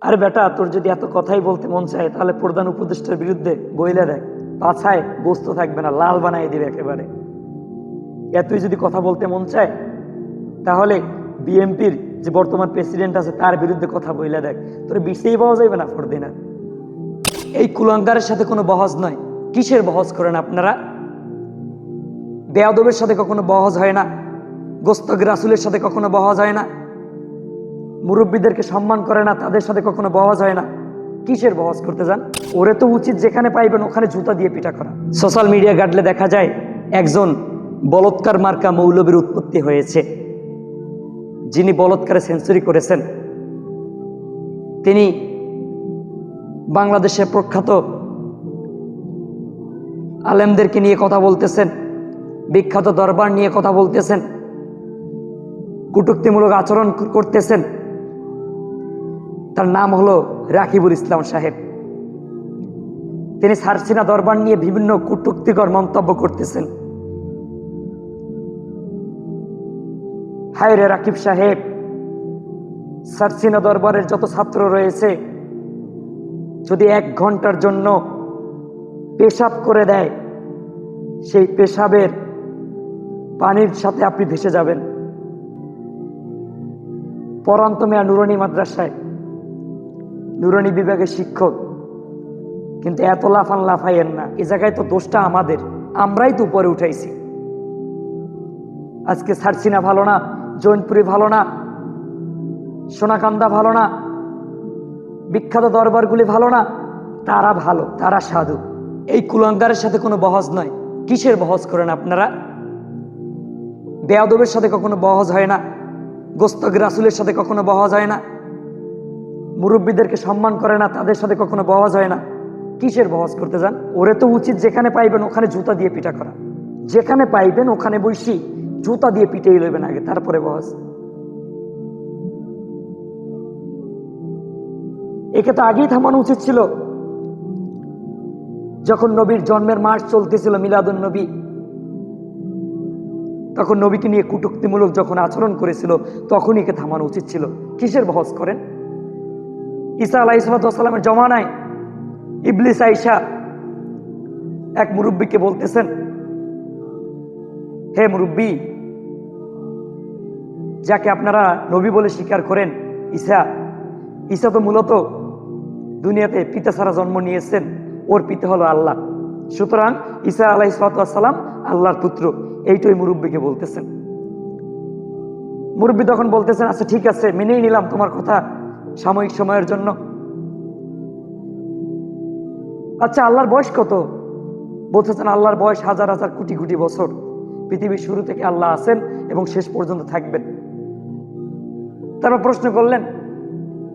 আরে বেটা, তোর যদি এত কথাই বলতে মন চায়, তাহলে প্রধান উপদেষ্টার বিরুদ্ধে বইলে দেখ। পাছায় গোস্ত থাকবে না, লাল বানাই দিবে একেবারে। এতই যদি কথা বলতে মন চায়, তাহলে বিএমপির যে বর্তমান প্রেসিডেন্ট আছে, তার বিরুদ্ধে কথা বইলে দেখ। তোর বিষেই পাওয়া যাবে না ফরদিনা। এই কুলাঙ্গারের সাথে কোনো বহজ নয়। কিসের বহজ করেন আপনারা? বেয়াদবের সাথে কখনো বহজ হয় না। গোস্তক রাসুলের সাথে কখনো বহজ হয় না। মুরব্বীদেরকে সম্মান করে না, তাদের সাথে কখনো বহজ হয় না। কিসের বহজ করতে যান? ওরে তো উচিত যেখানে পাইবেন ওখানে জুতা দিয়ে পিঠা করা। সোশ্যাল মিডিয়া ঘাটলে দেখা যায়, একজন বলৎকার মার্কা মৌলবীর উৎপত্তি হয়েছে। যিনি বলৎকারে সেঞ্চুরি করেছেন। তিনি বাংলাদেশের প্রখ্যাত আলেমদেরকে নিয়ে কথা বলতেছেন, বিখ্যাত দরবার নিয়ে কথা বলতেছেন, কুটুক্তিমূলক আচরণ করতেছেন। তার নাম হলো রাকিবুল ইসলাম সাহেব। তিনি সারসিনা দরবার নিয়ে বিভিন্ন কুটুক্তিকর মন্তব্য করতেছেন। হায় রে রাকিব সাহেব, সারসিনা দরবারের যত ছাত্র রয়েছে, যদি এক ঘণ্টার জন্য পেশাব করে দেয়, সেই পেশাবের পানির সাথে আপনি ভেসে যাবেন। পরন্ত মেয়া নুরানি মাদ্রাসায় নুরানি বিভাগের শিক্ষক। কিন্তু এত লাফান লাফাইয়েন না। এ জায়গায় তো দোষটা আমাদের। আমরাই তো উপরে উঠাইছি। আজকে সারসিনা ভালো না, জৈনপুরি ভালো না, সোনাকান্দা ভালো না, বিখ্যাত দরবারগুলি ভালো না, তারা ভালো, তারা সাধু। এই কুলাঙ্গারের সাথে কোনো বহজ নয়। কিসের বহজ করেন আপনারা? বেয়াদবের সাথে কখনো বহজ হয় না। গোস্তক রাসুলের সাথে কখনো বহজ হয় না। মুরব্বীদেরকে সম্মান করে না, তাদের সাথে কখনো বহজ হয় না। কিসের বহজ করতে যান? ওরে তো উচিত যেখানে পাইবেন ওখানে জুতা দিয়ে পিটা করা। যেখানে পাইবেন ওখানে বসি জুতা দিয়ে পিটেই লইবেন আগে, তারপরে বহজ একে তো আগেই থামানো উচিত ছিল। যখন নবীর জন্মের মাস চলতেছিল মিলাদুন নবী, তখন নবীকে নিয়ে কুটুক্তিমূলক যখন আচরণ করেছিল তখন একে থামানো উচিত ছিল। কিসের বহস করেন? ঈসা আলাহ সালামের জমানায় ইবলিস আইসা এক মুরব্বীকে বলতেছেন, হে মুরব্বী, যাকে আপনারা নবী বলে স্বীকার করেন, ঈসা ঈসা তো মূলত দুনিয়াতে পিতা ছাড়া জন্ম নিয়েছেন, ওর পিতা হলো আল্লাহ। সুতরাং ঈসা আলাহ সালাম আল্লাহর পুত্র, এইটাই মুরব্বীকে বলতেছেন। মুরব্বী তখন বলতেছেন আচ্ছা ঠিক আছে, মেনেই নিলাম তোমার কথা। সাময়িক সময়ের জন্য। আচ্ছা আল্লাহর বয়স কত? বলতেছেন আল্লাহর বয়স হাজার হাজার কোটি কোটি বছর। পৃথিবীর শুরু থেকে আল্লাহ আছেন এবং শেষ পর্যন্ত থাকবেন। তারপর প্রশ্ন করলেন,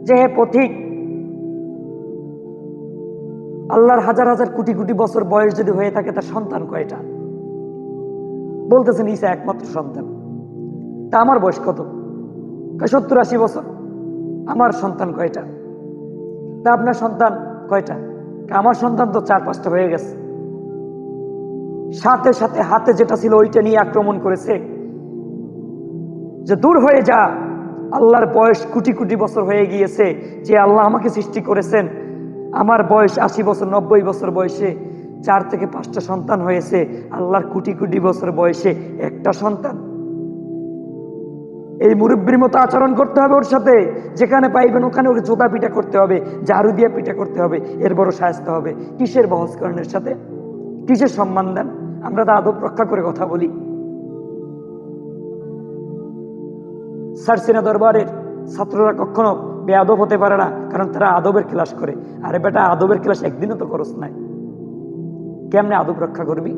যে হে পথিক, আল্লাহর হাজার হাজার কোটি কোটি বছর বয়স যদি হয়ে থাকে, তার সন্তান কয়টা? বলতেছেন ঈসা একমাত্র সন্তান। তা আমার বয়স কত? সত্তর আশি বছর। আমার সন্তান কয়টা? তা আপনার সন্তান কয়টা? আমার সন্তান তো চার, পাঁচটা হয়ে গেছে। সাথে সাথে হাতে যেটা ছিল ওইটা নিয়ে আক্রমণ করেছে। যে দূর হয়ে যা, আল্লাহর বয়স কোটি কোটি বছর হয়ে গিয়েছে, যে আল্লাহ আমাকে সৃষ্টি করেছেন। আমার বয়স আশি বছর, নব্বই বছর বয়সে চার থেকে পাঁচটা সন্তান হয়েছে, আল্লাহর কোটি কোটি বছর বয়সে একটা সন্তান। এই মুরব্বীর মতো আচরণ করতে হবে ওর সাথে। যেখানে পাইবেন ওখানে ওকে জোতা পিঠা করতে হবে, ঝাড়ু দিয়ে পিটা করতে হবে, এর বড় সাজতে হবে। কিসের বহস্করণের সাথে? কিসের সম্মান দেন? আমরা তো আদব রক্ষা করে কথা বলি। সারসিনা দরবারের ছাত্ররা কখনো বেআদব হতে পারে না, কারণ তারা আদবের ক্লাস করে। আরে বেটা, আদবের ক্লাস একদিনও তো করস নাই। কেমনে আদব রক্ষা করবি?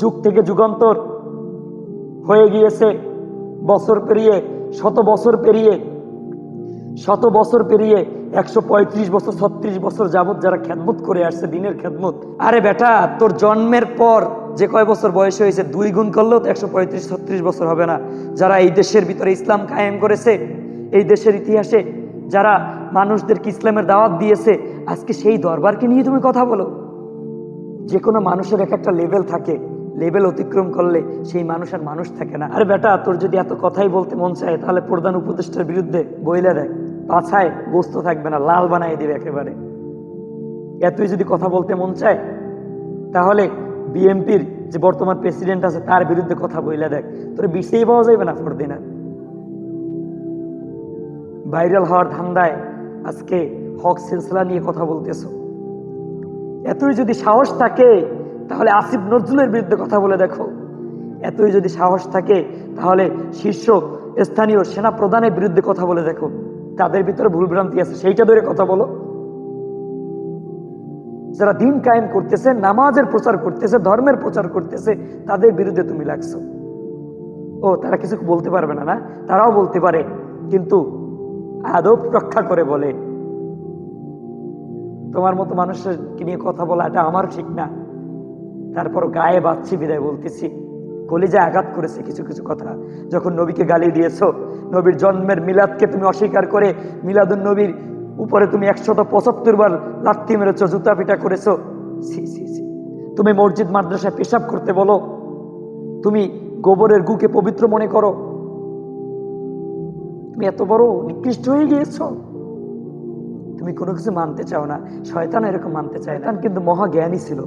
যুগ থেকে যুগান্তর হয়ে গিয়েছে। বছর পেরিয়ে, শত বছর পেরিয়ে, শত বছর পেরিয়ে, একশো পঁয়ত্রিশ বছর, ছত্রিশ বছর যাবত যারা খেদমত করে আসছে, দিনের খেদমত। আরে বেটা, তোর জন্মের পর যে কয় বছর বয়স হয়েছে, দুই গুণ করলেও তো একশো পঁয়ত্রিশ, ছত্রিশ বছর হবে না। যারা এই দেশের ভিতরে ইসলাম কায়েম করেছে, এই দেশের ইতিহাসে যারা মানুষদেরকে ইসলামের দাওয়াত দিয়েছে, আজকে সেই দরবারকে নিয়ে তুমি কথা বলো। যে কোনো মানুষের এক একটা লেভেল থাকে। লেভেল অতিক্রম করলে সেই মানুষ আর মানুষ থাকে না। আরে বেটা, তোর যদি এত কথাই বলতে মন চায়, তাহলে প্রধান উপদেষ্টার বিরুদ্ধে বইলে দেয় পাছায় গোস্ত থাকবে না, লাল বানাই দিবে একেবারে। এতই যদি কথা বলতে মন চায়, তাহলে বিএমপির যে বর্তমান প্রেসিডেন্ট আছে, তার বিরুদ্ধে কথা বইলে দেখ। তোর বিষেই পাওয়া যাবে না ফরদিনা ভাইরাল হওয়ার ধান্দায় আজকে হক সিলসিলা নিয়ে কথা বলতেছো। এতই যদি সাহস থাকে তাহলে আসিফ নজরুলের বিরুদ্ধে কথা বলে দেখো। এতই যদি সাহস থাকে, তাহলে শীর্ষ স্থানীয় সেনা প্রধানের বিরুদ্ধে কথা বলে দেখো। তাদের ভিতরে ভুলভ্রান্তি আছে, সেইটা ধরে কথা বলো। যারা দিন কায়েম করতেছে, নামাজের প্রচার করতেছে, ধর্মের প্রচার করতেছে, তাদের বিরুদ্ধে তুমি লাগছো। ও, তারা কিছু বলতে পারবে না না? তারাও বলতে পারে, কিন্তু আদব রক্ষা করে বলে। তোমার মতো মানুষের নিয়ে কথা বলা এটা আমার ঠিক না। তারপর গায়ে বাচ্ছি বিদায় বলতেছি, কলিজায় আঘাত করেছে কিছু কিছু কথা। যখন নবীকে গালি দিয়েছ, নবীর জন্মের মিলাদকে তুমি অস্বীকার করে মিলাদুন নবীর উপরে তুমি একশত পঁচাত্তর বার লাত্তি মেরেছো, জুতা পিটা করেছ তুমি মসজিদ, মাদ্রাসায় পেশাব করতে বলো, তুমি গোবরের গুকে পবিত্র মনে করো। তুমি এত বড় নিকৃষ্ট হয়ে গিয়েছ। তুমি কোনো কিছু মানতে চাও না, শয়তান এরকম মানতে চায়। না কিন্তু মহা জ্ঞানী ছিল।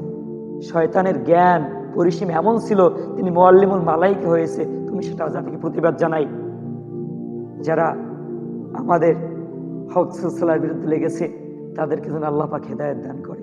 শয়তানের জ্ঞান, পরিসীম এমন ছিল, তিনি মোয়াল্লিমুল মালাইক হয়েছে, তুমি সেটা জাতিকে প্রতিবাদ জানাই। যারা আমাদের হক সুসলার বিরুদ্ধে লেগেছে, তাদেরকে যেন আল্লাহ পাক হেদায়ত দান করে।